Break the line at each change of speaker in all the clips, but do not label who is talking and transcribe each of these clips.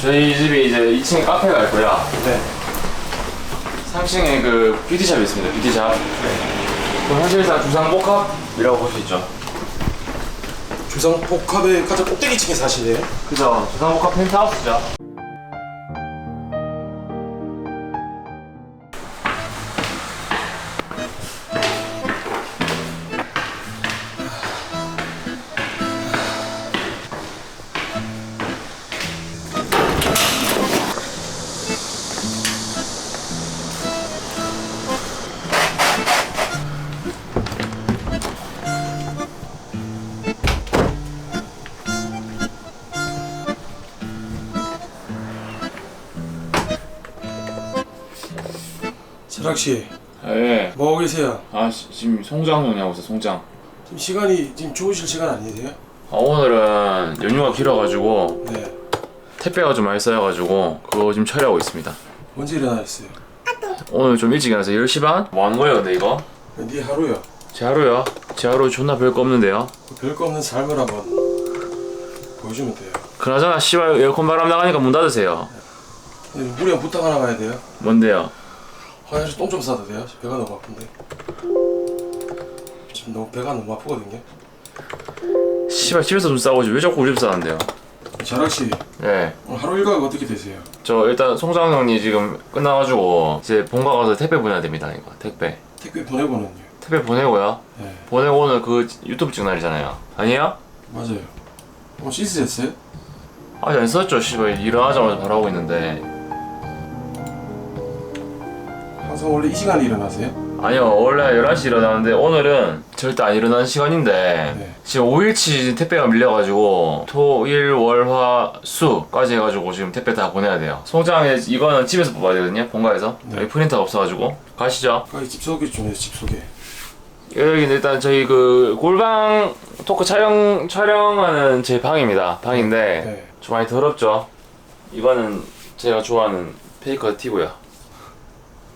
저희 집이 이제 2층에 카페가 있고요.
네.
3층에 그 뷰티샵이 있습니다. 뷰티샵. 그럼 사실상 주상복합이라고 볼 수 있죠.
주상 복합의 가장 꼭대기층에 사시네요.
그죠. 주상복합 펜트하우스죠.
철학 씨,
예.
뭐 하고 계세요?
아 시- 지금 송장 논의하고 있어 송장.
지금 시간이 지금 주무실 시간 아니세요?
아, 오늘은 연휴가 길어가지고
네.
택배가 좀 많이 쌓여가지고 그거 지금 처리하고 있습니다.
언제 일어나셨어요?
오늘 좀 일찍 일어나서 10시 반? 뭐 하는 거예요 근데 이거?
네 하루요.
제 하루요? 제 하루 존나 별거 없는데요?
별거 없는 삶을 한번 보여주면 돼요.
그나저나 씨발 에어컨 바람 나가니까 문 닫으세요.
우리 한 부탁 하나 가야 돼요.
뭔데요?
화장실 똥 좀 싸도 돼요? 배가 너무 아픈데. 지금 너무 배가 너무 아프거든요.
씨발 집에서 좀 싸우지 왜 자꾸 우리 집 싸는데요?
철학 씨,
네.
오늘 하루 일과가 어떻게 되세요?
저 일단 송장 형님 지금 끝나가지고 이제 본가 가서 택배 보내야 됩니다 이거 택배.
택배 보내고는요.
택배 보내고요.
네,
보내고 오늘 그 유튜브 찍는 날이잖아요. 아니야?
맞아요. 오늘 씻으셨어요?
아직 안 썼죠 씨발 일어나자마자 바로 하고 있는데
항상 원래 이 시간에 일어나세요?
아니요 원래 11시 일어나는데 오늘은 절대 안 일어나는 시간인데
네.
지금 5일치 택배가 밀려가지고 토 일 월 화 수까지 해가지고 지금 택배 다 보내야 돼요 송장에 이거는 집에서 뽑아야 되거든요 본가에서
네.
여기 프린터가 없어가지고 가시죠
아까 집 소개 좀 해요, 집 소개.
여기는 일단 저희 그 골방 토크 촬영 촬영하는 제 방입니다 방인데
네.
좀 많이 더럽죠 이거는 제가 좋아하는 페이커 티고요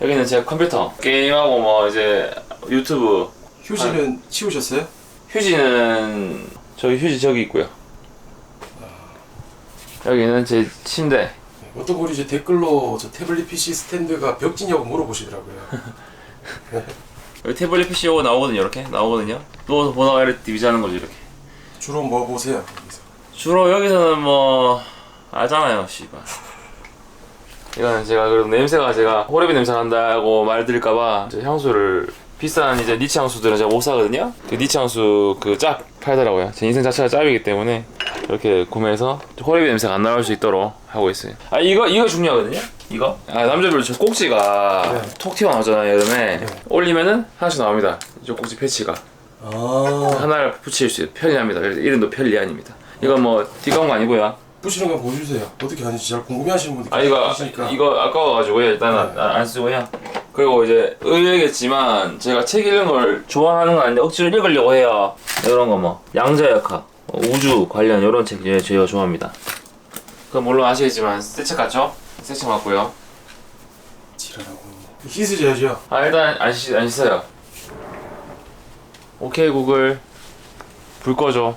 여기는 제 컴퓨터 게임하고 뭐 이제 유튜브
휴지는 치우셨어요?
휴지는 저기 휴지 저기 있고요. 여기는 제 침대.
네. 어떤 분이 이제 댓글로 저 태블릿 PC 스탠드가 벽지냐고 물어보시더라고요.
여기 태블릿 PC 가 나오거든요. 이렇게 나오거든요. 누워서 보다가 이렇게 디비자는 거죠. 이렇게.
주로 뭐 보세요? 여기서?
주로 여기서는 뭐 알잖아요. 씨발. 이거는 제가 그래도 냄새가 제가 호레비 냄새 난다고 말드릴까봐 저 향수를 비싼 이제 니치 향수들은 제가 못 사거든요. 그 니치 향수 그 짭 팔더라고요. 제 인생 자체가 짭이기 때문에 이렇게 구매해서 호레비 냄새가 안 나올 수 있도록 하고 있어요. 아 이거 이거 중요하거든요. 이거 아 남자별 저 꼭지가
네.
톡 튀어나오잖아요 여름에
네.
올리면은 하나씩 나옵니다. 이쪽 꼭지 패치가
아
하나를 붙일 수. 편리합니다. 이름도 편리안입니다. 이건 뭐 띠가운 거 아니고요.
부시는 거 보여주세요. 어떻게 하는지 잘 궁금해하시는 분들
아 이거
계시니까.
이거 아까워가지고 일단 안,
네.
안 쓰고요. 그리고 이제 의외겠지만 제가 책 읽는 걸 좋아하는 건 아닌데 억지로 읽으려고 해요. 이런 거 뭐 양자역학, 뭐 우주 관련 이런 책 예, 제가 좋아합니다. 그 물론 아시겠지만 새 책 같죠? 새 책 맞고요.
지랄하고 있네. 씻으셔야죠.
아 일단 안, 씻, 안 씻어요. 오케이 구글 불 꺼줘.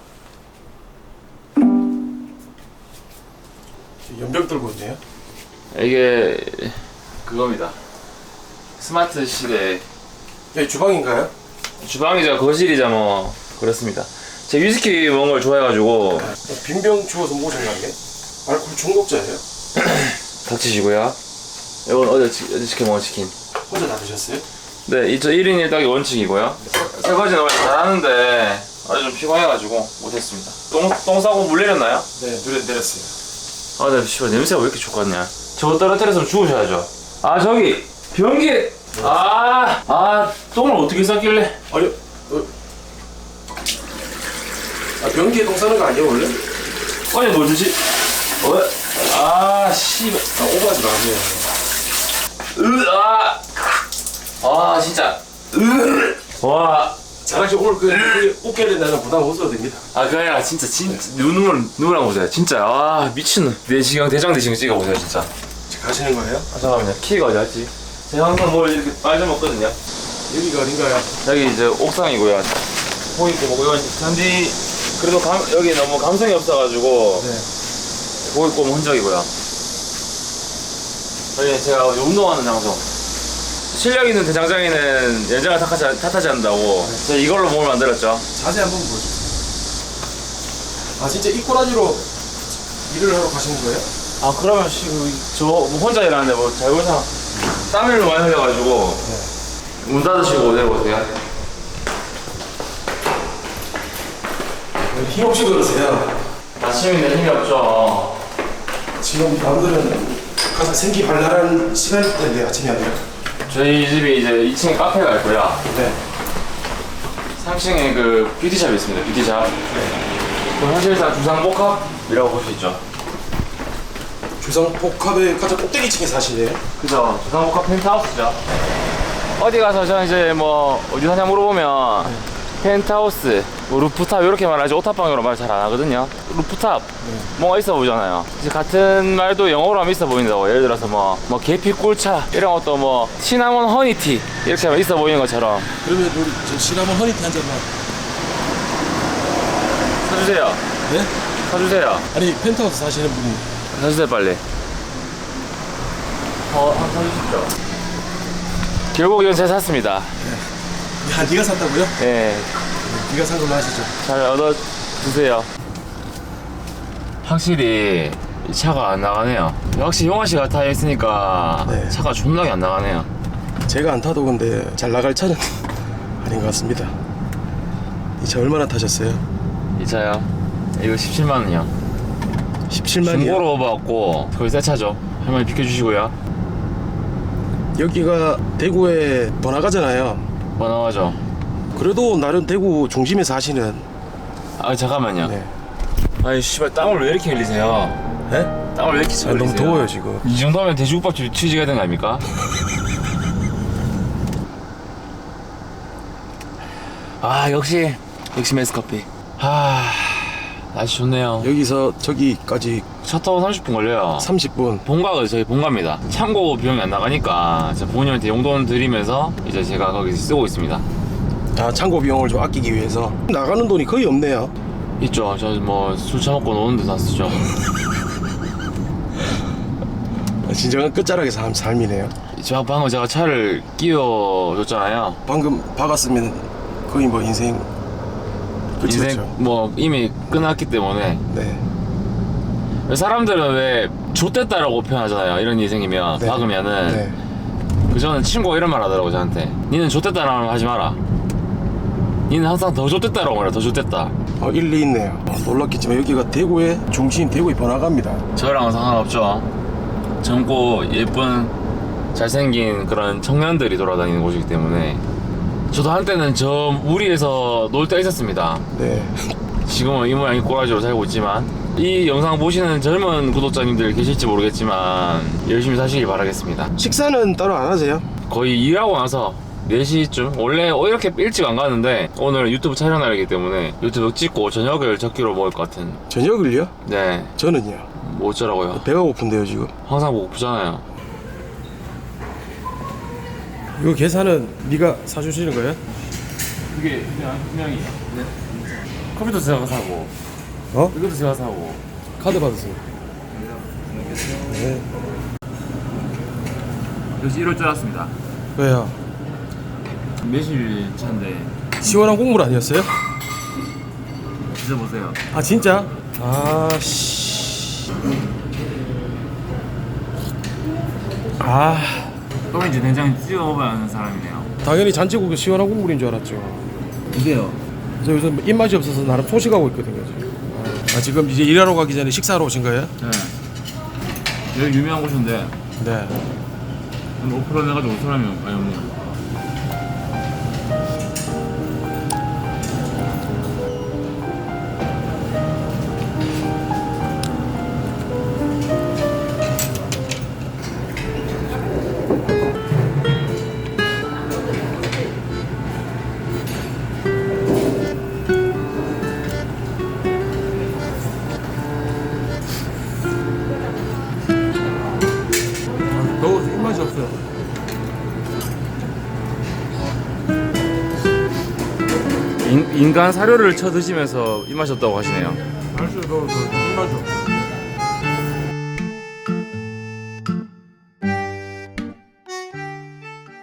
연병 들고 있네요.
이게 그겁니다. 스마트 시대
여기 주방인가요?
주방이자 거실이자 뭐 그렇습니다. 제 위스키 먹는 걸 좋아해가지고
빈병 주워서 모셨나요? 알코올 중독자예요?
닥치시고요. 이건 어제, 치- 어제 시켜 먹은 치킨.
혼자 다 드셨어요?
네, 이저 1인 1닭이 원칙이고요. 설거지는 원래 잘하는데 어제 좀 피곤해가지고 못했습니다. 똥, 똥 싸고 물 내렸나요?
네, 누려 내렸어요.
아, 나 씨발 냄새가 왜 이렇게 좋겠냐. 저거 떨어뜨려서 죽으셔야죠. 아, 저기 변기. 아, 아, 똥을 어떻게 쌌길래?
아니, 어, 아, 변기에 똥 싸는 거 아니에요 원래?
아니 뭐 드시? 어? 아, 씨발.
아, 오버하지 마세요.
으아! 아 진짜 으! 와!
자랑씨 오늘 그, 그 웃겨야 된다는 부담 없어도 됩니다.
아 그게 아니라 진짜 진짜 눈물 눈물 한번 보세요 진짜 아 미친놈 내시경 대장 내시경 찍어보세요 진짜
지금 가시는 거예요?
아 잠깐만요 키가 어디 갔지? 제가 항상 뭘 이렇게 빨아먹거든요
여기가 어딘가요?
여기 이제 옥상이고요 보이고 뭐 이건 잔디 그래도 감, 여기 너무 감성이 없어가지고
네.
보이고 뭐 흔적이고요 저희 제가 운동하는 장소. 실력 있는 대장장이는 연장을 탓하지, 탓하지 않는다고. 제가 이걸로 몸을 만들었죠.
자세 한번 보여주세요. 아 진짜 이 꼬라지로 일을 하러 가시는 거예요?
아 그러면 씨, 저 혼자 일하는데 뭐 잘못상 땀을 많이 흘려가지고 문 닫으시고 내려오세요.
힘 없이 그러세요.
아침인데 힘이 없죠.
지금 남들은 가서 생기 발랄한 시간일 텐데 아침이 아니라.
저희 집이 이제 2층에 카페가 있고요.
네.
3층에 그 뷰티샵이 있습니다. 뷰티샵. 그 현실상 주상복합이라고 볼 수 있죠.
주상복합의 가장 꼭대기 층에 사시네요.
그죠. 주상복합 펜트하우스죠. 어디 가서 저는 이제 뭐 어디 사냐 물어보면 펜트하우스, 뭐 루프탑 이렇게 말하지 오타방으로 말 잘 안 하거든요. 루프탑 뭔가 있어 보이잖아요. 이제 같은 말도 영어로 하면 있어 보인다고. 예를 들어서 뭐, 뭐 계피 꿀차 이런 것도 뭐 시나몬 허니티 이렇게 하면 있어 보이는 것처럼
그러면 우리 저 시나몬 허니티 한 잔만.
사주세요.
네?
사주세요.
아니 펜트하우스 사시는 분이
사주세요 빨리. 어, 한 사주십시오. 결국 이건 제가 샀습니다.
야 네가 샀다고요?
예,
네가 산 걸로 하시죠.
잘 얻어 주세요. 확실히 이 차가 안 나가네요. 역시 용화 씨가 타 있으니까
네.
차가 존나게 안 나가네요.
제가 안 타도 근데 잘 나갈 차는 아닌 것 같습니다. 이 차 얼마나 타셨어요?
이 차요? 이거 17만 원이요.
17만이요.
중고로 받고 거의 새 차죠. 할머니 비켜주시고요.
여기가 대구에 번화가잖아요.
뭐 나가죠?
그래도 나름 대구 중심에 사시는.
아 잠깐만요.
네.
아니 씨발 땀을 왜 이렇게 흘리세요?
네?
땀을 왜 이렇게
아,
잘 흘리세요?
너무 더워요 지금.
이 정도면 돼지국밥집 취직해야 되는 거 아닙니까? 아 역시 역시 메스커피 아 날씨 좋네요.
여기서 저기까지
차 타고 30분 걸려요.
30분.
본가가 저희 본가입니다. 참고 비용이 안 나가니까 제가 부모님한테 용돈 드리면서 이제 제가 거기 쓰고 있습니다.
아 창고 비용을 좀 아끼기 위해서. 나가는 돈이 거의 없네요.
있죠. 저 뭐 술 처먹고 노는 데 다 쓰죠.
진정한 끝자락의 삶, 삶이네요.
저 방금 제가 차를 끼워줬잖아요.
방금 박았으면 거의 뭐 인생 끝이었죠.
인생 뭐 이미 끝났기 때문에
네.
사람들은 왜 좆됐다라고 표현하잖아요. 이런 인생이면
네.
박으면은
네.
그 저는 친구가 이런 말 하더라고 저한테. 니는 좆됐다라는 말 하지 마라. 니는 항상 더 좆됐다라고 말해. 더 좆됐다.
어, 일리 있네요. 어, 놀랍겠지만 여기가 대구의 중심, 대구의 번화가입니다.
저랑은 상관없죠. 젊고 예쁜 잘생긴 그런 청년들이 돌아다니는 곳이기 때문에 저도 한때는 저 우리에서 놀 때 있었습니다.
네.
지금은 이 모양이 꼬라지로 살고 있지만 이 영상 보시는 젊은 구독자님들 계실지 모르겠지만 열심히 사시길 바라겠습니다.
식사는 따로 안 하세요?
거의 일하고 나서 4시쯤 원래 어, 이렇게 일찍 안 가는데 오늘 유튜브 촬영 날이기 때문에 유튜브 찍고 저녁을 적기로 먹을 것 같은
저녁을요?
네
저는요.
뭐 어쩌라고요
배가 고픈데요 지금.
항상 고프잖아요
이거 계산은 네가 사주시는 거예요?
그게 그냥 분명히 네. 컴퓨터 제가 사고
어?
이것도 제가 사고
카드 받으세요. 네.
역시 이럴 줄 알았습니다
왜요?
매실 차인데
시원한 국물 아니었어요?
드셔보세요
아 진짜? 아 씨. 아
또 이제 된장 찍어 먹어야 하는 사람이네요
당연히 잔치국에 시원한 국물인 줄 알았죠.
드세요
저 요새 뭐 입맛이 없어서 나름 소식하고 있거든요. 지금. 아, 지금 이제 일하러 가기 전에 식사하러 오신 거예요?
네 여기 유명한 곳인데
네.
오프런 해가지고 올 사람이 많이 없네요 인, 인간 사료를 쳐 드시면서 입맛이 없다고 하시네요
날씨가 더워서 없어요.